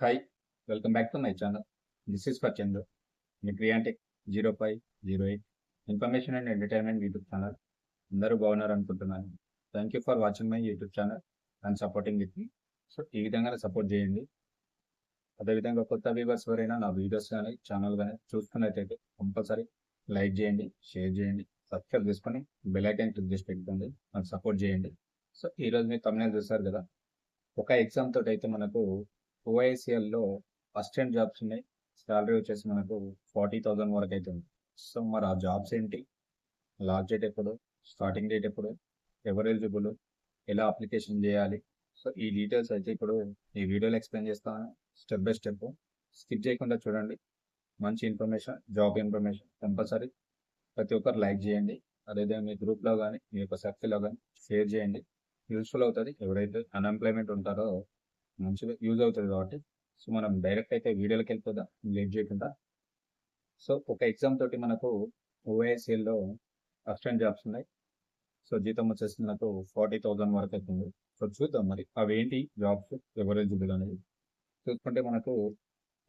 Hi welcome back to my channel this is for Chandra me క్రియాంటిక్ zero five zero eight information and entertainment YouTube channel అందరూ బాగున్నారు అనుకుంటున్నాను. Thank you for watching my YouTube channel and supporting it so ఈ విధంగా support చేయండి. అదేవిధంగా కొత్త viewers ఎవరైనా నా వీడియోస్ కానీ ఛానల్ కానీ చూసుకున్నట్టయితే కంపల్సరీ లైక్ చేయండి షేర్ చేయండి సబ్స్క్రైబ్ చేసుకొని బెల్ ఐకాన్ క్లిక్ చేసి పెట్టుకోండి నాకు సపోర్ట్ చేయండి. సో ఈరోజు మీరు తమిళనాడు చూస్తారు కదా. ఒక ఎగ్జామ్ తోటి అయితే మనకు ఓఐసిఎల్లో ఫస్ట్ హ్యాండ్ జాబ్స్ ఉన్నాయి. శాలరీ వచ్చేసి మనకు ఫార్టీ థౌజండ్ వరకు అయితే ఉంది సో మరి ఆ జాబ్స్ ఏంటి? లాస్ట్ డేట్ ఎప్పుడు? స్టార్టింగ్ డేట్ ఎప్పుడు? ఎవరు ఎలిజిబుల్? ఎలా అప్లికేషన్ చేయాలి? సో ఈ డీటెయిల్స్ అయితే ఇప్పుడు ఈ వీడియోలో ఎక్స్ప్లెయిన్ చేస్తాను. స్టెప్ బై స్టెప్ స్కిప్ చేయకుండా చూడండి. మంచి ఇన్ఫర్మేషన్ జాబ్ ఇన్ఫర్మేషన్ కంపల్సరీ. ప్రతి ఒక్కరు లైక్ చేయండి. అదేవిధంగా మీ గ్రూప్లో కానీ మీ యొక్క సర్కిల్లో కానీ షేర్ చేయండి. యూస్ఫుల్ అవుతుంది. ఎవరైతే అన్ఎంప్లాయ్మెంట్ ఉంటారో మంచిగా యూజ్ అవుతుంది కాబట్టి సో మనం డైరెక్ట్ అయితే వీడియోలోకి వెళ్తుందా లేట్ చేయకుండా? సో ఒక ఎగ్జామ్ తోటి మనకు ఓఐఎస్ఎల్లో అసిస్టెంట్ జాబ్స్ ఉన్నాయి. సో జీతం వచ్చేసి నాకు ఫార్టీ థౌజండ్ వరకు అవుతుంది. సో చూద్దాం మరి అవి ఏంటి? జాబ్స్ ఎవరెజిబుల్ అనేది. చూసుకుంటే మనకు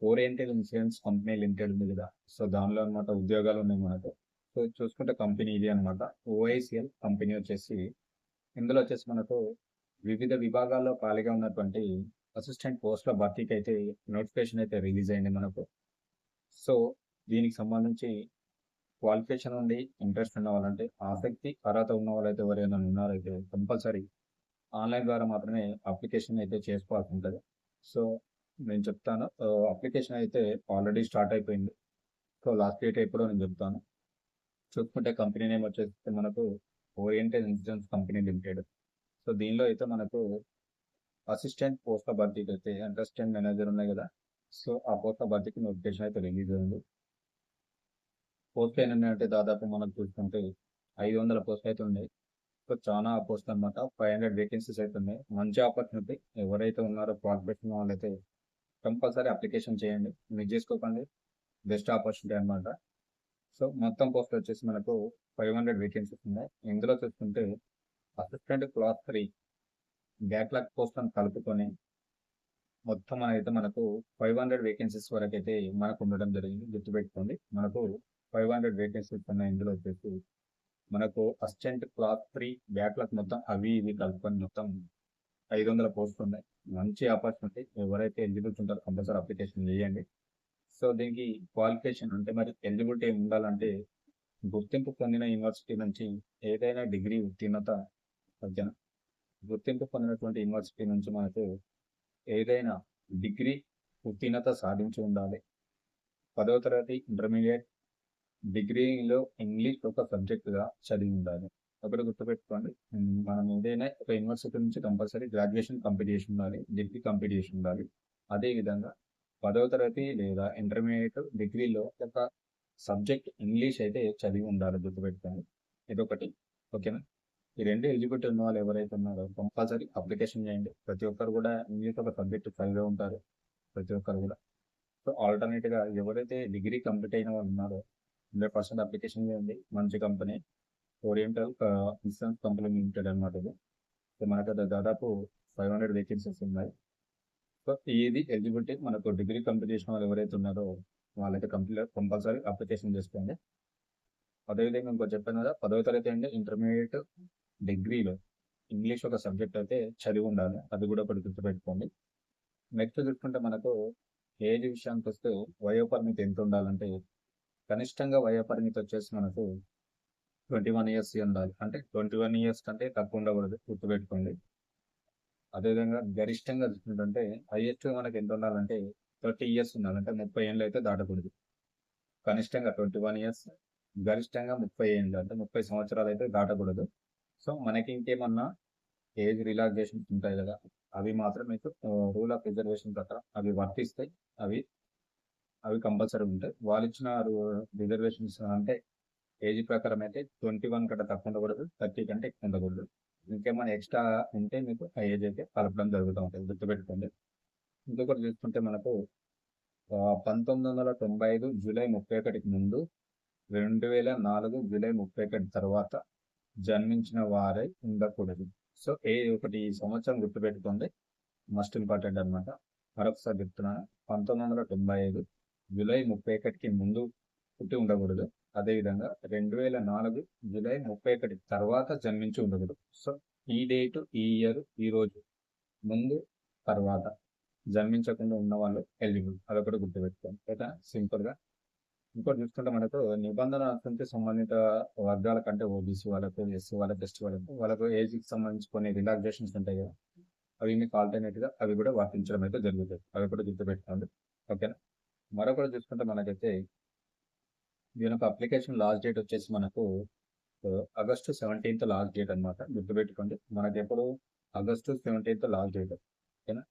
ఓరియంటెడ్ ఇన్సూరెన్స్ కంపెనీ లిమిటెడ్ ఉంది కదా. సో దానిలో అనమాట ఉద్యోగాలు ఉన్నాయి మనకు. సో చూసుకుంటే కంపెనీ ఇది అనమాట ఓఐసిఎల్ కంపెనీ వచ్చేసి ఇందులో వచ్చేసి మనకు వివిధ విభాగాల్లో ఖాళీగా ఉన్నటువంటి అసిస్టెంట్ పోస్ట్ల భర్తీకి అయితే నోటిఫికేషన్ అయితే రిలీజ్ అయింది మనకు. సో దీనికి సంబంధించి క్వాలిఫికేషన్ ఉండి ఇంట్రెస్ట్ ఉన్న వాళ్ళంటే ఆసక్తి అర్హత ఉన్న వాళ్ళైతే ఎవరైనా ఉన్నారైతే కంపల్సరీ ఆన్లైన్ ద్వారా మాత్రమే అప్లికేషన్ అయితే చేసుకోవాల్సి ఉంటుంది. సో నేను చెప్తాను అప్లికేషన్ అయితే ఆల్రెడీ స్టార్ట్ అయిపోయింది. సో లాస్ట్ డేట్ ఎప్పుడో నేను చెప్తాను. చూసుకుంటే కంపెనీ నేమ్ వచ్చేసి మనకు oriented insurance company limited so దీనిలో అయితే మనకు అసిస్టెంట్ పోస్ట్ భర్తీకి అయితే అసిస్టెంట్ మేనేజర్ ఉన్నాయి కదా సో ఆ పోస్ట్ భర్తీకి నోటిఫికేషన్ అయితే రిలీజ్ అయింది పోస్ట్ ఎన్ని అంటే దాదాపు మనం చూసుకుంటే ఐదు వందల పోస్ట్ అయితే ఉన్నాయి సో చాలా పోస్ట్ అనమాట ఫైవ్ హండ్రెడ్ వేకెన్సీస్ అయితే ఉన్నాయి మంచి ఆపర్చునిటీ ఎవరైతే ఉన్నారో క్వాలిఫికేషన్ వాళ్ళైతే కంపల్సరీ అప్లికేషన్ చేయండి మీరు చేసుకోకండి బెస్ట్ ఆపర్చునిటీ అనమాట సో మొత్తం పోస్ట్ వచ్చేసి మనకు ఫైవ్ హండ్రెడ్ వేకెన్సీస్ ఉన్నాయి ఇందులో చూసుకుంటే అసిస్టెంట్ క్లాస్ త్రీ బ్యాక్లాగ్ పోస్ట్లను కలుపుకొని మొత్తం అయితే మనకు ఫైవ్ హండ్రెడ్ వేకెన్సీస్ వరకు అయితే మనకు ఉండడం జరిగింది. గుర్తుపెట్టుకోండి. మనకు ఫైవ్ హండ్రెడ్ వేకెన్సీస్ ఉన్న ఇందులో వచ్చేసి మనకు అసిస్టెంట్ క్లాత్ త్రీ బ్యాక్లాగ్ మొత్తం అవి ఇవి కలుపుకొని మొత్తం ఐదు వందల పోస్టులు ఉన్నాయి. మంచి ఆపర్చునిటీ ఎవరైతే ఎలిజిబిలిటీ ఉంటారో కంపల్సరీ అప్లికేషన్ చేయండి. సో దీనికి క్వాలిఫికేషన్ అంటే మరి ఎలిజిబిలిటీ ఉండాలంటే గుర్తింపు పొందిన యూనివర్సిటీ నుంచి ఏదైనా డిగ్రీ ఉత్తీర్ణత ఓకేనా గుర్తింపు పొందినటువంటి యూనివర్సిటీ నుంచి మనకు ఏదైనా డిగ్రీ ఉత్తీర్ణత సాధించి ఉండాలి. పదవ తరగతి ఇంటర్మీడియట్ డిగ్రీలో ఇంగ్లీష్ ఒక సబ్జెక్టుగా చదివి ఉండాలి. ఒకటి గుర్తుపెట్టుకోండి మనం ఏదైనా ఒక యూనివర్సిటీ నుంచి కంపల్సరీ గ్రాడ్యుయేషన్ కంప్లీట్ చేసి ఉండాలి డిగ్రీ కంప్లీట్ చేసి ఉండాలి అదేవిధంగా పదవ తరగతి లేదా ఇంటర్మీడియట్ డిగ్రీలో ఒక సబ్జెక్ట్ ఇంగ్లీష్ అయితే చదివి ఉండాలి గుర్తుపెట్టుకోండి. ఇదొకటి. ఓకేనా? ఈ రెండు ఎలిజిబిలిటీ ఉన్న వాళ్ళు ఎవరైతే ఉన్నారో కంపల్సరీ అప్లికేషన్ చేయండి. ప్రతి ఒక్కరు కూడా ఇంగ్లీష్ ఒక సబ్జెక్ట్ చదివే ఉంటారు. ప్రతి ఒక్కరు కూడా. సో ఆల్టర్నేట్గా ఎవరైతే డిగ్రీ కంప్లీట్ అయిన వాళ్ళు ఉన్నారో హండ్రెడ్ పర్సెంట్ అప్లికేషన్ చేయండి. మంచి company oriental insurance company limited అనమాట ఇది. సో మనకు దాదాపు ఫైవ్ హండ్రెడ్ వేకెన్సీస్ ఉన్నాయి. సో ఇది ఎలిజిబిలిటీ మనకు డిగ్రీ కంప్లీట్ చేసిన వాళ్ళు ఎవరైతే ఉన్నారో వాళ్ళైతే కంప్లీట్ కంపల్సరీ అప్లికేషన్ చేసుకోండి. అదేవిధంగా ఇంకో చెప్పాను కదా పదవ తరగతి అండి ఇంటర్మీడియట్ డిగ్రీలో ఇంగ్లీష్ ఒక సబ్జెక్ట్ అయితే చదివి ఉండాలి అది కూడా ఒకటి గుర్తుపెట్టుకోండి. నెక్స్ట్ చూసుకుంటే మనకు ఏజ్ విషయానికి వస్తే వయోపరిమితి ఎంత ఉండాలంటే కనిష్టంగా వయోపరిమితి వచ్చేసి మనకు ట్వంటీ వన్ ఇయర్స్ ఉండాలి. అంటే ట్వంటీ వన్ ఇయర్స్ కంటే తక్కువ ఉండకూడదు. గుర్తుపెట్టుకోండి. అదేవిధంగా గరిష్టంగా చూసుకుంటుంటే హైయెస్ట్ మనకు ఎంత ఉండాలంటే థర్టీ ఇయర్స్ ఉండాలంటే ముప్పై ఏళ్ళు అయితే దాటకూడదు. కనిష్టంగా ట్వంటీ వన్ ఇయర్స్ గరిష్టంగా ముప్పై ఏళ్ళు. అంటే ముప్పై సంవత్సరాలు అయితే దాటకూడదు. సో మనకి ఇంకేమన్నా ఏజ్ రిలాక్సేషన్స్ ఉంటాయి కదా అవి మాత్రం మీకు రూల్ ఆఫ్ రిజర్వేషన్ ప్రకారం అవి వర్తిస్తాయి అవి అవి కంపల్సరీ ఉంటాయి. వాళ్ళు ఇచ్చిన రిజర్వేషన్స్ అంటే ఏజ్ ప్రకారం అయితే ట్వంటీ వన్ కంటే తక్కువ ఉండకూడదు థర్టీ కంటే ఎక్కువ ఉండకూడదు. ఇంకేమైనా ఎక్స్ట్రా ఉంటే మీకు ఆ ఏజ్ అయితే కలపడం జరుగుతూ ఉంటుంది గుర్తుపెట్టుకోండి. ఇంకొకటి చూసుకుంటే మనకు పంతొమ్మిది వందల తొంభై ఐదు జూలై ముప్పై ఒకటికి ముందు రెండు వేల నాలుగు జూలై ముప్పై ఒకటి తర్వాత Hmm. జన్మించిన వారై ఉండకూడదు. సో ఏ ఒకటి సంవత్సరం గుర్తుపెట్టుకోండి. మస్ట్ ఇంపార్టెంట్ అనమాట మరొకసారి చెప్తున్నాను పంతొమ్మిది వందల తొంభై ఐదు జూలై ముప్పై ఒకటికి ముందు పుట్టి ఉండకూడదు. అదేవిధంగా రెండు వేల నాలుగు జూలై ముప్పై ఒకటి తర్వాత జన్మించి ఉండకూడదు. సో ఈ డేట్ ఈ ఇయర్ ఈ రోజు ముందు తర్వాత జన్మించకుండా ఉన్న వాళ్ళు ఎలిజిబుల్. అదొకటి గుర్తుపెట్టుకోండి. లేదా సింపుల్గా. ఇంకోటి చూసుకుంటే మనకు నిబంధన అంటే సంబంధిత వర్గాల కంటే ఓబీసీ వాళ్ళకు ఎస్సీ వాళ్ళకి ఎస్టీ వాళ్ళకు వాళ్ళకు ఏజ్కి సంబంధించి కొన్ని రిలాక్సేషన్స్ ఉంటాయి కదా. అవి మీకు ఆల్టర్నేట్గా అవి కూడా వర్తించడం అయితే జరుగుతుంది అవి కూడా గుర్తుపెట్టుకోండి. ఓకేనా మరొకటి చూసుకుంటే మనకైతే దీని యొక్క అప్లికేషన్ లాస్ట్ డేట్ వచ్చేసి మనకు ఆగస్టు సెవెంటీన్త్ లాస్ట్ డేట్ అనమాట గుర్తుపెట్టుకోండి. మనకి ఎప్పుడు? ఆగస్టు సెవెంటీన్త్ లాస్ట్ డేట్ ఓకేనా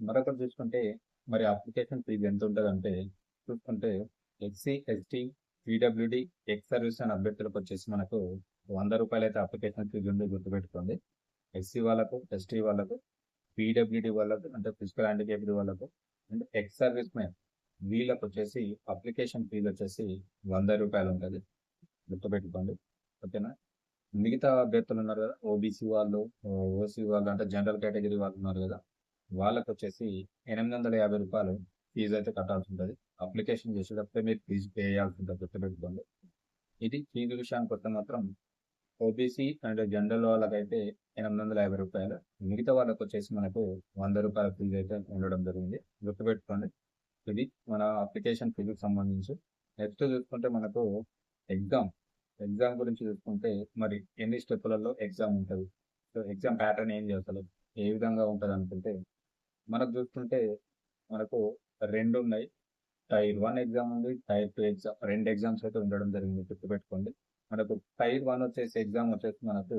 మరొకటి చూసుకుంటే మరి అప్లికేషన్ ఫీజు ఎంత ఉంటుంది అంటే చూసుకుంటే SC ST PWD ex service అని అభ్యర్థులకు వచ్చేసి మనకు వంద రూపాయలు అయితే అప్లికేషన్ ఫీజు ఉంది గుర్తుపెట్టుకోండి ఎస్సీ వాళ్ళకు ఎస్టీ వాళ్ళకు పీడబ్ల్యూడి వాళ్ళకు అంటే ఫిజికల్ హ్యాండిక్యాప్డ్ వాళ్ళకు అండ్ ఎక్స్ సర్వీస్ మ్యాన్ వీళ్ళకు వచ్చేసి అప్లికేషన్ ఫీజు వచ్చేసి వంద రూపాయలు ఉంటుంది. గుర్తుపెట్టుకోండి. ఓకేనా? మిగతా అభ్యర్థులు ఉన్నారు కదా ఓబీసీ వాళ్ళు ఓసీ వాళ్ళు అంటే జనరల్ కేటగిరీ వాళ్ళు ఉన్నారు కదా వాళ్ళకు వచ్చేసి ఎనిమిది వందల యాభై రూపాయలు ఫీజు అయితే కట్టాల్సి ఉంటుంది. అప్లికేషన్ చేసేటప్పుడే మీరు ఫీజు పే చేయాల్సి ఉంటుంది గుర్తుపెట్టుకోండి ఇది ఫీజు విషయానికి వస్తే మాత్రం ఓబీసీ అండ్ జనరల్ వాళ్ళకైతే ఎనిమిది వందల యాభై రూపాయలు. మిగతా వాళ్ళకి వచ్చేసి మనకు వంద రూపాయల ఫీజు అయితే ఉండడం జరిగింది. గుర్తుపెట్టుకోండి ఇది మన అప్లికేషన్ ఫీజుకి సంబంధించి. నెక్స్ట్ చూసుకుంటే మనకు ఎగ్జామ్ ఎగ్జామ్ గురించి చూసుకుంటే మరి ఎన్ని స్టెప్పులలో ఎగ్జామ్ ఉంటుంది? సో ఎగ్జామ్ ప్యాటర్న్ ఏం చేస్తారు? ఏ విధంగా ఉంటుంది అనుకుంటే మనకు చూసుకుంటే మనకు రెండు ఉన్నాయి. టైర్ వన్ ఎగ్జామ్ ఉంది టైర్ టూ ఎగ్జామ్ రెండు ఎగ్జామ్స్ అయితే ఉండడం జరిగింది గుర్తుపెట్టుకోండి. మనకు టైర్ వన్ వచ్చేసి ఎగ్జామ్ వచ్చేసి మనకు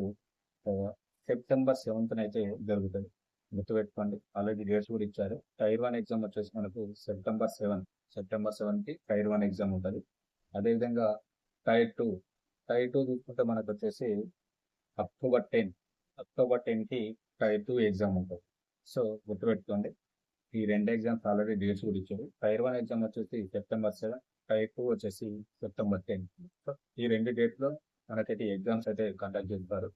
సెప్టెంబర్ సెవెంత్న అయితే జరుగుతుంది. గుర్తుపెట్టుకోండి ఆల్రెడీ డేట్స్ కూడా ఇచ్చారు. టైర్ వన్ ఎగ్జామ్ వచ్చేసి మనకు సెప్టెంబర్ సెవెన్ సెప్టెంబర్ సెవెన్కి టైర్ వన్ ఎగ్జామ్ ఉంటుంది. అదేవిధంగా టైర్ టూ టైర్ టూ చూసుకుంటే మనకు వచ్చేసి అక్టోబర్ టెన్ అక్టోబర్ టెన్కి టైర్ టూ ఎగ్జామ్ ఉంటుంది. సో గుర్తుపెట్టుకోండి ఈ రెండు ఎగ్జామ్స్ ఆల్రెడీ డేట్స్ కూడా ఇచ్చారు. టైర్ వన్ ఎగ్జామ్ వచ్చేసి సెప్టెంబర్ సెవెన్ టైర్ టూ వచ్చేసి సెప్టెంబర్ టెన్ సో ఈ రెండు డేట్లో మనకైతే ఎగ్జామ్స్ అయితే కండక్ట్ చేస్తారు.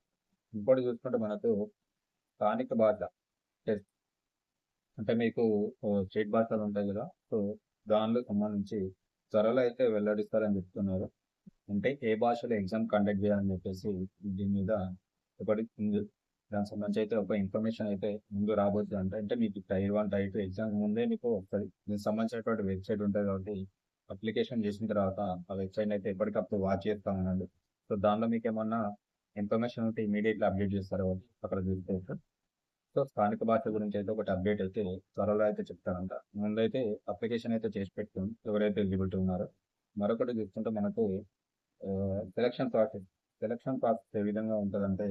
ఇంకోటి చూసుకుంటే మనకు స్థానిక భాష టెస్ట్ అంటే మీకు స్టేట్ భాషలు ఉంటాయి కదా సో దానిలో సంబంధించి త్వరలో అయితే వెల్లడిస్తారని చెప్తున్నారు. అంటే ఏ భాషలో ఎగ్జామ్ కండక్ట్ చేయాలని చెప్పేసి దీని మీద ఇప్పటి దాని దానికి సంబంధించి అయితే ఒక ఇన్ఫర్మేషన్ అయితే ముందు రాబోతుంది అంటే అంటే మీకు tier one tier two exam ముందే మీకు ఒకసారి దీనికి సంబంధించినటువంటి వెబ్సైట్ ఉంటుంది కాబట్టి అప్లికేషన్ చేసిన తర్వాత ఆ వెబ్సైట్ అయితే ఎప్పటికప్పుడు వాచ్ చేస్తా ఉండండి సో దానిలో మీకు ఏమన్నా ఇన్ఫర్మేషన్ ఉంటే ఇమీడియట్లీ అప్డేట్ చేస్తారు కాబట్టి అక్కడ చూసుకోవచ్చు సో స్థానిక భాష గురించి అయితే ఒకటి అప్డేట్ అయితే త్వరలో అయితే చెప్తారంట. ముందైతే అప్లికేషన్ అయితే చేసి పెట్టుకుని ఎవరైతే ఎలిజిబిలిటీ ఉన్నారో మరొకటి చూస్తుంటే మనకు సెలక్షన్ ప్రాసెస్ సెలక్షన్ ప్రాసెస్ ఏ విధంగా ఉంటుందంటే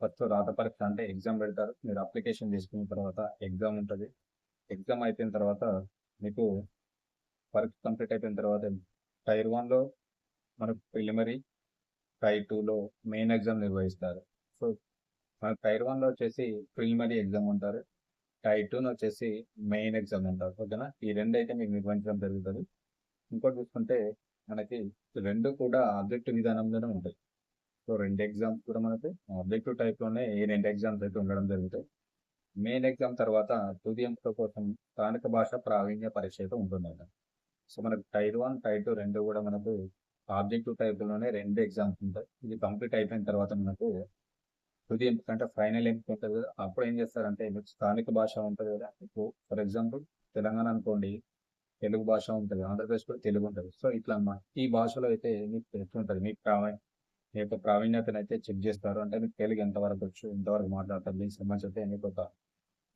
ఫస్ట్ రాత పరీక్ష అంటే ఎగ్జామ్ పెడతారు మీరు అప్లికేషన్ తీసుకున్న తర్వాత ఎగ్జామ్ ఉంటుంది. ఎగ్జామ్ అయిపోయిన తర్వాత మీకు వర్క్ కంప్లీట్ అయిపోయిన తర్వాత టైర్ వన్లో మనకు ప్రిలిమరీ టైర్ టూలో మెయిన్ ఎగ్జామ్ నిర్వహిస్తారు. సో మనకు టైర్ వన్లో వచ్చేసి ప్రిలిమరీ ఎగ్జామ్ ఉంటారు. టైర్ టూని వచ్చేసి మెయిన్ ఎగ్జామ్ ఉంటారు ఓకేనా ఈ రెండు అయితే మీకు నిర్వహించడం జరుగుతుంది. ఇంకోటి చూసుకుంటే మనకి రెండు కూడా ఆబ్జెక్టివ్ విధానంలోనే ఉంటాయి. సో రెండు ఎగ్జామ్స్ కూడా మనకి ఆబ్జెక్టివ్ టైప్లోనే ఈ రెండు ఎగ్జామ్స్ అయితే ఉండడం జరుగుతాయి. మెయిన్ ఎగ్జామ్ తర్వాత తుది ఎంపిక కోసం స్థానిక భాష ప్రావీణ్య పరీక్ష అయితే ఉంటుంది సో మనకు టైర్ వన్ టైర్ టూ రెండు కూడా మనకు ఆబ్జెక్టివ్ టైప్లోనే రెండు ఎగ్జామ్స్ ఉంటాయి. ఇది కంప్లీట్ అయిపోయిన తర్వాత మనకు తుది ఎంపిక అంటే ఫైనల్ ఎంపిక ఉంటుంది కదా అప్పుడు ఏం చేస్తారంటే మీకు స్థానిక భాష ఉంటుంది కదా ఇప్పుడు ఫర్ ఎగ్జాంపుల్ తెలంగాణ అనుకోండి తెలుగు భాష ఉంటుంది ఆంధ్రప్రదేశ్ కూడా తెలుగు ఉంటుంది. సో ఇట్లా అన్నమాట. ఈ భాషలో అయితే మీకు టెస్ట్ ఉంటుంది మీకు ప్రావీణ్య మీ యొక్క ప్రావీణ్యతను అయితే చెక్ చేస్తారు. అంటే మీకు తెలుగు ఎంతవరకు వచ్చు ఎంతవరకు మాట్లాడతారు. దీనికి సంబంధించి అయితే మీకు ఒక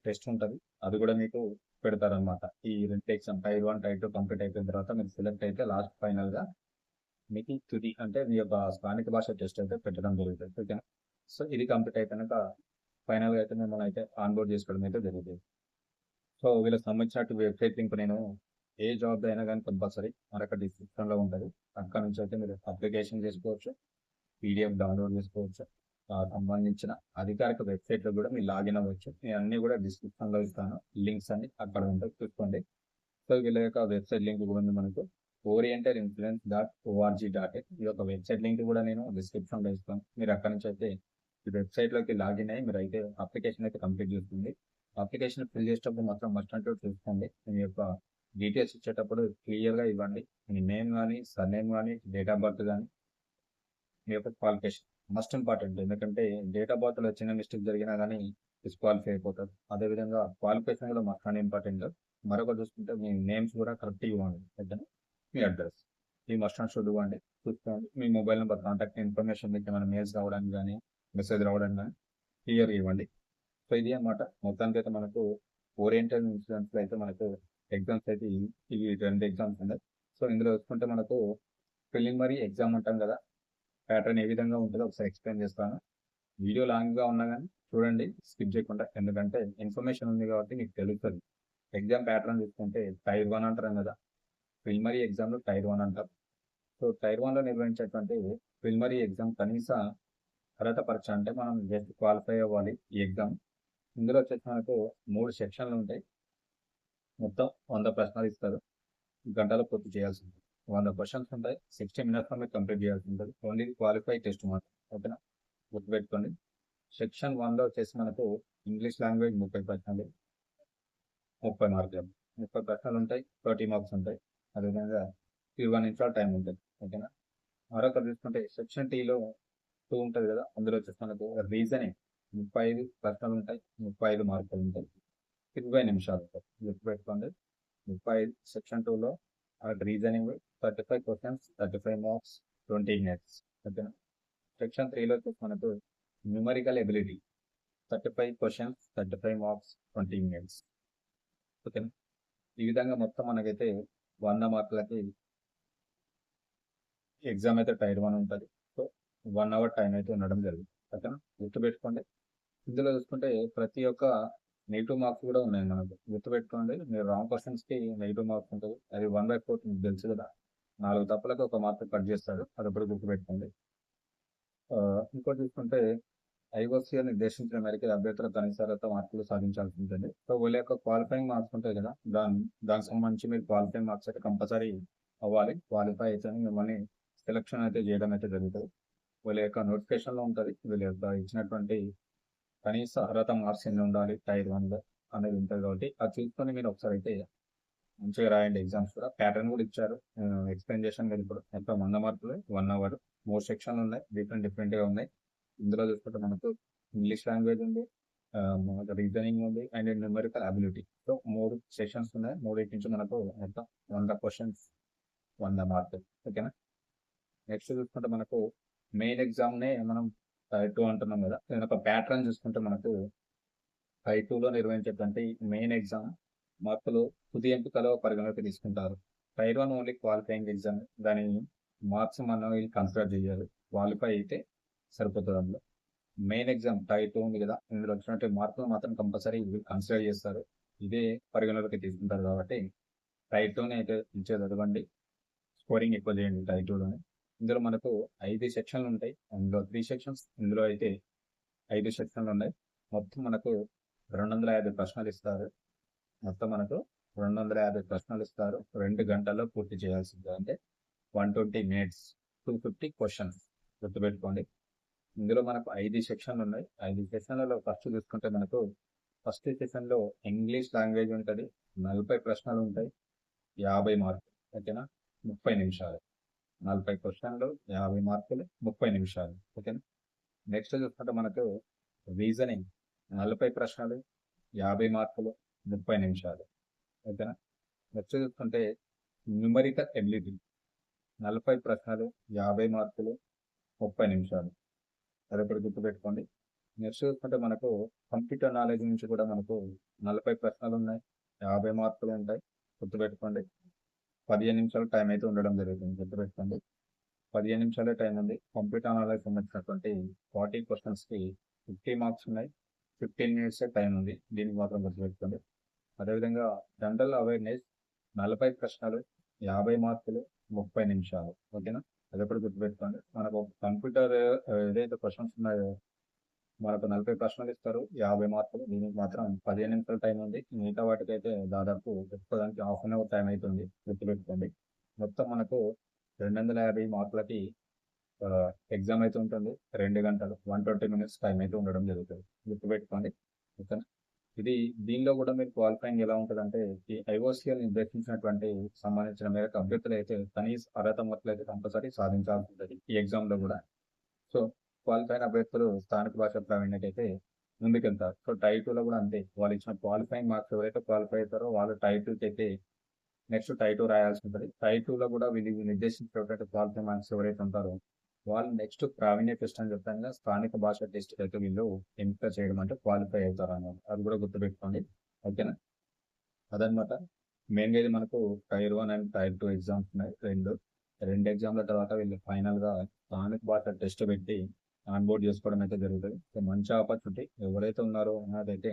టెస్ట్ ఉంటుంది. అది కూడా మీకు పెడతారనమాట ఈ రెండు exam tier one tier two complete అయిపోయిన తర్వాత మీరు సెలెక్ట్ అయితే లాస్ట్ ఫైనల్గా మీకు తుది అంటే మీ యొక్క స్థానిక భాష టెస్ట్ అయితే పెట్టడం జరుగుతుంది. ఓకేనా? సో ఇది కంప్లీట్ అయిపోయినాక ఫైనల్గా అయితే మిమ్మల్ని అయితే ఆన్బోర్డ్ చేసుకోవడం అయితే జరుగుతుంది సో వీళ్ళకి సంబంధించినట్టు వెబ్సైట్ లింక్ నేను ఏ జాబ్ అయినా కానీ కంపల్సరీ మరొక డిస్క్రిప్షన్లో ఉంటుంది. అక్కడ నుంచి అయితే మీరు అప్లికేషన్ చేసుకోవచ్చు. పీడిఎఫ్ డౌన్లోడ్ చేసుకోవచ్చు. సంబంధించిన అధికారిక వెబ్సైట్లో కూడా మీరు లాగిన్ అవ్వచ్చు. నేను అన్ని కూడా డిస్క్రిప్షన్లో ఇస్తాను. లింక్స్ అన్ని అక్కడ ఉంటాయి. చూసుకోండి. సో వీళ్ళ యొక్క వెబ్సైట్ లింక్ కూడా ఉంది మనకు. Oriented influence dot ORG dot in ఈ యొక్క వెబ్సైట్ లింక్ కూడా నేను డిస్క్రిప్షన్లో ఇస్తాను. మీరు అక్కడ నుంచి అయితే ఈ వెబ్సైట్లోకి లాగిన్ అయ్యి మీరు అయితే అప్లికేషన్ అయితే కంప్లీట్ చేస్తుంది అప్లికేషన్ ఫిల్ చేసేటప్పుడు మాత్రం మస్ట్ అంటూ చూసుకోండి. మీ యొక్క డీటెయిల్స్ ఇచ్చేటప్పుడు క్లియర్గా ఇవ్వండి. మీ నేమ్ కానీ సర్నేమ్ కానీ డేట్ ఆఫ్ బర్త్ కానీ క్వాలిఫికేషన్ మస్ట్ ఇంపార్టెంట్ ఎందుకంటే డేట్ ఆఫ్ బర్త్లో చిన్న మిస్టేక్ జరిగినా కానీ డిస్క్వాలిఫై అయిపోతారు. అదేవిధంగా క్వాలిఫికేషన్ కూడా మస్ట్ అండ్ ఇంపార్టెంట్ మరొక చూసుకుంటే మీ నేమ్స్ కూడా కరెక్ట్ ఇవ్వండి. ఓకేనా? మీ అడ్రస్ ఈ మస్ట్ అండ్ షుడ్ ఇవ్వండి. చూసుకోండి. మీ మొబైల్ నెంబర్ కాంటాక్ట్ ఇన్ఫర్మేషన్ మీకు ఏమైనా మెయిల్స్ రావడానికి కానీ మెసేజ్ రావడానికి కానీ క్లియర్ ఇవ్వండి. సో ఇది అన్నమాట. మొత్తానికి అయితే మనకు ఓరియంటల్ ఇన్సూరెన్స్ అయితే మనకు ఎగ్జామ్స్ అయితే ఇవి- ఇవి రెండు ఎగ్జామ్స్ ఉన్నాయి. సో ఇందులో చూసుకుంటే మనకు ప్రిలిమినరీ ఎగ్జామ్ అంటాం కదా ప్యాటర్న్ ఏ విధంగా ఉంటుందో ఒకసారి ఎక్స్ప్లెయిన్ చేస్తాను. వీడియో లాంగ్గా ఉన్నా కానీ చూడండి స్కిప్ చేయకుండా. ఎందుకంటే ఇన్ఫర్మేషన్ ఉంది కాబట్టి మీకు తెలుస్తుంది. ఎగ్జామ్ ప్యాటర్న్ చూసుకుంటే టైర్ వన్ అంటారు కదా ప్రిలిమరీ ఎగ్జామ్లో టైర్ వన్ అంటారు. సో టైర్ వన్లో నిర్వహించేటువంటి ప్రిలిమరీ ఎగ్జామ్ కనీస అర్హత పరీక్ష అంటే మనం జస్ట్ క్వాలిఫై అవ్వాలి ఈ ఎగ్జామ్. ఇందులో వచ్చేసి మనకు మూడు సెక్షన్లు ఉంటాయి. మొత్తం వంద ప్రశ్నలు ఇస్తారు. గంటలో పూర్తి చేయాల్సి ఉంటుంది. వంద క్వశ్చన్స్ ఉంటాయి. సిక్స్టీ మినిట్స్లో మీరు కంప్లీట్ చేయాల్సి ఉంటుంది. ఓన్లీ క్వాలిఫై టెస్ట్ మాత్రం ఓకేనా గుర్తుపెట్టుకోండి. సెక్షన్ వన్లో వచ్చేసి మనకు ఇంగ్లీష్ లాంగ్వేజ్ ముప్పై ప్రశ్నలు ముప్పై మార్కులు ముప్పై ప్రశ్నలు ఉంటాయి థర్టీ మార్క్స్ ఉంటాయి. అదేవిధంగా ఇరవై నిమిషాల టైం ఉంటుంది. ఓకేనా మరొక చూసుకుంటే సెక్షన్ టీలో టూ ఉంటుంది కదా అందులో వచ్చేసి మనకు రీజనింగ్ ముప్పై ఐదు ప్రశ్నలు ఉంటాయి ముప్పై ఐదు మార్కులు ఉంటాయి. ఇరవై నిమిషాలు ఉంటాయి. గుర్తుపెట్టుకోండి. ముప్పై ఐదు సెక్షన్ టూలో reasoning thirty five questions thirty five marks twenty minutes ఓకేనా సెక్షన్ త్రీలో వచ్చేసి మనకు numerical ability thirty five questions thirty five marks twenty minutes ఓకేనా ఈ విధంగా మొత్తం మనకైతే వంద మార్కులకి ఎగ్జామ్ అయితే టైర్ వన్ ఉంటుంది. సో వన్ అవర్ టైం అయితే ఉండడం జరిగింది ఓకేనా గుర్తుపెట్టుకోండి. ఇందులో చూసుకుంటే ప్రతి ఒక్క నెగిటివ్ మార్క్స్ కూడా ఉన్నాయి మనకు. గుర్తుపెట్టుకోండి. మీరు రాంగ్ క్వశ్చన్స్కి నెగిటివ్ మార్క్స్ ఉంటుంది. అది వన్ బై ఫోర్ మీకు తెలుసు కదా. నాలుగు తప్పులకు ఒక మార్క్ కట్ చేస్తాడు. అది ఒకటి గుర్తుపెట్టుకోండి. ఇంకోటి చూసుకుంటే ఐఓసీఆర్ నిర్దేశించిన మేరకు అభ్యర్థుల కనీస అర్హత మార్కులు సాధించాల్సి ఉంటుంది. సో వీళ్ళ యొక్క క్వాలిఫైయింగ్ మార్క్స్ ఉంటాయి కదా దాని దానికి సంబంధించి మీరు క్వాలిఫైయింగ్ మార్క్స్ అయితే కంపల్సరీ అవ్వాలి. క్వాలిఫై అయితే మిమ్మల్ని సెలక్షన్ అయితే చేయడం అయితే జరుగుతుంది. వీళ్ళ యొక్క నోటిఫికేషన్లో ఉంటుంది. వీళ్ళ యొక్క ఇచ్చినటువంటి కనీస అర్హత మార్క్స్ ఎన్ని ఉండాలి? టైర్ వన్లో అనేది ఉంటుంది కాబట్టి అది చూసుకొని మీరు ఒకసారి అయితే మంచిగా రాయండి ఎగ్జామ్స్ కూడా. ప్యాటర్న్ కూడా ఇచ్చారు. ఎక్స్ప్లెయిన్ చేశాను కదా ఇప్పుడు. ఎంత వంద మార్కులు వన్ అవర్ మూడు సెక్షన్లు ఉన్నాయి. డిఫరెంట్ డిఫరెంట్గా ఉన్నాయి. ఇందులో చూసుకుంటే మనకు ఇంగ్లీష్ లాంగ్వేజ్ ఉంది. రీజనింగ్ ఉంది అండ్ న్యూమరికల్ అబిలిటీ సో మూడు సెషన్స్ ఉన్నాయి. మూడింటి నుంచి మనకు మొత్తం వంద క్వశ్చన్స్ వంద మార్కులు. ఓకేనా నెక్స్ట్ చూసుకుంటే మనకు మెయిన్ ఎగ్జామ్నే మనం టైర్ టూ అంటున్నాం కదా. నేను ఒక ప్యాటర్న్ చూసుకుంటే మనకు టైర్ టూలో నిర్వహించేటువంటి మెయిన్ ఎగ్జామ్ మార్కులు తుది ఎంపికలో పరిగణలోకి తీసుకుంటారు. Tier one only qualifying exam దాని మార్క్స్ మనం వీళ్ళు కన్సిడర్ చేయాలి. క్వాలిఫై అయితే సరిపోతుంది అందులో. మెయిన్ ఎగ్జామ్ టైర్ టూ ఉంది కదా ఇందులో వచ్చినట్టు మార్కులు మాత్రం కంపల్సరీ కన్సిడర్ చేస్తారు. ఇదే పరిగణలోకి తీసుకుంటారు కాబట్టి టైర్ టూని అయితే ఇచ్చే చదవండి స్కోరింగ్ ఎక్కువ చేయండి టైర్ టూలోనే ఇందులో మనకు ఐదు సెక్షన్లు ఉంటాయి. అందులో త్రీ సెక్షన్స్ ఇందులో అయితే ఐదు సెక్షన్లు ఉన్నాయి. మొత్తం మనకు రెండు వందల యాభై ప్రశ్నలు ఇస్తారు. మొత్తం మనకు రెండు వందల యాభై ప్రశ్నలు ఇస్తారు. రెండు గంటల్లో పూర్తి చేయాల్సింది అంటే one twenty minutes two fifty questions గుర్తుపెట్టుకోండి. ఇందులో మనకు ఐదు సెక్షన్లు ఉన్నాయి. ఐదు సెషన్లలో ఫస్ట్ చూసుకుంటే మనకు ఫస్ట్ సెషన్లో ఇంగ్లీష్ లాంగ్వేజ్ ఉంటుంది నలభై ప్రశ్నలు ఉంటాయి యాభై మార్కులు ఓకేనా? ముప్పై నిమిషాలు. నలభై క్వశ్చన్లు యాభై మార్కులు ముప్పై నిమిషాలు ఓకేనా? నెక్స్ట్ చూసుకుంటే మనకు రీజనింగ్ నలభై ప్రశ్నలు యాభై మార్కులు ముప్పై నిమిషాలు. ఓకేనా నెక్స్ట్ చూసుకుంటే న్యూమరికల్ ఎబిలిటీ నలభై ప్రశ్నలు యాభై మార్కులు ముప్పై నిమిషాలు. అది ఇప్పుడు గుర్తుపెట్టుకోండి. నెక్స్ట్ చూసుకుంటే మనకు కంప్యూటర్ నాలెడ్జ్ నుంచి కూడా మనకు నలభై ప్రశ్నలు ఉన్నాయి యాభై మార్కులు ఉంటాయి. గుర్తుపెట్టుకోండి. పదిహేను నిమిషాలు టైం అయితే ఉండడం జరుగుతుంది. గుర్తుపెట్టుకోండి. పదిహేను నిమిషాలే టైం ఉంది. కంప్యూటర్ నాలెడ్జ్ సంబంధించినటువంటి ఫార్టీ క్వశ్చన్స్కి ఫిఫ్టీ మార్క్స్ ఉన్నాయి. ఫిఫ్టీన్ మినిట్సే టైం ఉంది. దీనికి మాత్రం గుర్తుపెట్టుకోండి. అదేవిధంగా జనరల్ అవేర్నెస్ నలభై ప్రశ్నలు యాభై మార్కులు ముప్పై నిమిషాలు. ఓకేనా? అది ఎప్పుడు గుర్తుపెట్టుకోండి. మనకు కంప్యూటర్ ఏదైతే క్వశ్చన్స్ ఉన్నాయో మనకు నలభై ప్రశ్నలు ఇస్తారు యాభై మార్కులు. దీనికి మాత్రం పదిహేను నిమిషాల టైం ఉంది. మిగతా వాటికైతే దాదాపు చెప్పుకోవడానికి హాఫ్ అన్ అవర్ టైం అవుతుంది. గుర్తుపెట్టుకోండి. మొత్తం మనకు రెండు వందల యాభై మార్కులకి ఎగ్జామ్ అయితే ఉంటుంది. రెండు గంటలు వన్ ట్వంటీ మినిట్స్ టైం అయితే ఉండడం జరుగుతుంది. గుర్తుపెట్టుకోండి. ఓకేనా? ఇది దీనిలో కూడా మీరు క్వాలిఫైయింగ్ ఎలా ఉంటదంటే, ఈ ఐఓసీఎల్ నిర్దేశించినటువంటి సంబంధించిన మేరకు అభ్యర్థులు అయితే కనీస అర్హత మొత్తం అయితే కంపల్సరీ సాధించాల్సి ఉంటుంది ఈ ఎగ్జామ్‌లో కూడా సో, క్వాలిఫైన్ అభ్యర్థులు స్థానిక భాష ప్రావీణ్యత అయితే ముందుకెళ్తారు. సో, టైర్ 2లో కూడా అంతే. వాళ్ళు ఇచ్చిన క్వాలిఫైయింగ్ మార్క్స్ ఎవరైతే క్వాలిఫై అవుతారో వాళ్ళు టైటూకి అయితే నెక్స్ట్ టైటూ రాయాల్సి ఉంటుంది టైటూలో కూడా వీళ్ళు నిర్దేశించినటువంటి క్వాలిఫై మార్క్స్ ఎవరైతే ఉంటారో వాళ్ళు నెక్స్ట్ ప్రావీణ్య టెస్ట్ అని చెప్తాను కదా! స్థానిక భాష టెస్ట్‌కైతే వీళ్ళు ఎంపిక చేయడం అంటే క్వాలిఫై అవుతారన్నమాట. అది కూడా గుర్తుపెట్టుకోండి. ఓకేనా? అదనమాట. మెయిన్‌గా ఇది మనకు tier one and tier two exams ఉన్నాయి 2. 2 ఎగ్జామ్‌ల తర్వాత వీళ్ళు ఫైనల్‌గా స్థానిక భాష టెస్ట్ పెట్టి ఆన్‌బోర్డ్ చేసుకోవడం అయితే జరుగుతుంది సో, మంచి ఆపర్చునిటీ. ఎవరైతే ఉన్నారో నాదైతే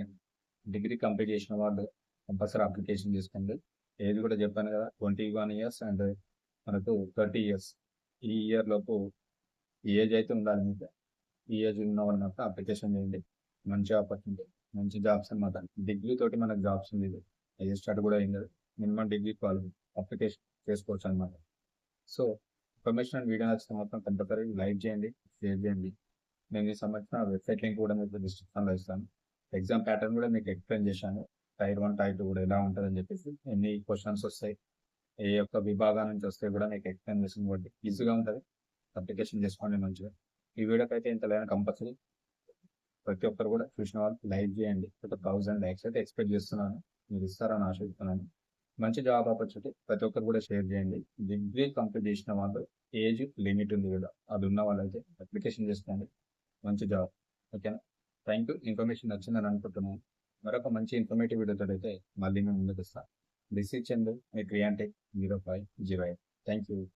డిగ్రీ కంప్లీట్ చేసిన వాళ్ళు కంపల్సరీ అప్లికేషన్ చేసుకోండి. ఏది కూడా చెప్పాను కదా! 21 ఇయర్స్ అండ్ మనకు 30 ఇయర్స్. ఈ ఇయర్ లోపు ఈ ఏజ్ అయితే ఉండాలి మీకు. ఈ ఏజ్ ఉన్న వాళ్ళు అప్లికేషన్ చేయండి. మంచి ఆపర్చునిటీ. మంచి జాబ్స్ అనమాట డిగ్రీ తోటి మనకు జాబ్స్ ఉంది ఇది. ఏజ్ స్టార్ట్ కూడా అయింది minimum minimum degree college application చేసుకోవచ్చు అన్నమాట. సో, ఇన్ఫర్మేషన్ అండ్ వీడియో నచ్చితే మొత్తం కంపల్సరీ లైక్ చేయండి, షేర్ చేయండి. నేను దీనికి సంబంధించిన వెబ్‌సైట్ లింక్ కూడా మీకు డిస్క్రిప్షన్‌లో ఇస్తాను. ఎగ్జామ్ ప్యాటర్న్ కూడా మీకు ఎక్స్‌ప్లెయిన్ చేశాను. టైర్ వన్ టైర్ టూ కూడా ఎలా ఉంటుందని చెప్పేసి, ఎన్ని క్వశ్చన్స్ వస్తాయి, ఏ యొక్క విభాగాల నుంచి వస్తాయి కూడా మీకు ఎక్స్ప్లెయిన్ చేసిన కూడా ఈజీగా ఉంటుంది అప్లికేషన్ చేసుకోండి మంచిగా. ఈ వీడియోకైతే ఇంత లైక్ కంపల్సరీ ప్రతి ఒక్కరు కూడా చూసిన వాళ్ళు లైక్ చేయండి. ఒక థౌసండ్ లైక్స్ అయితే ఎక్స్‌పెక్ట్ చేస్తున్నాను. మీరు ఇస్తారని ఆశిస్తున్నాను. మంచి జాబ్ ఆపర్చునిటీ ప్రతి ఒక్కరు కూడా షేర్ చేయండి. డిగ్రీ కంప్లీట్ చేసిన వాళ్ళు ఏజ్ లిమిట్ ఉంది కదా! అది ఉన్న వాళ్ళైతే అప్లికేషన్ చేసుకోండి. మంచి జాబ్. ఓకేనా? Thank you. ఇన్ఫర్మేషన్ నచ్చిందని అనుకుంటున్నాను. మరొక మంచి ఇన్ఫర్మేటివ్ వీడియోతోనైతే మళ్ళీ మీ ముందుకొస్తా. దిస్ ఈజ్ చందు మీ క్రియాంటెక్ 0508. Thank you.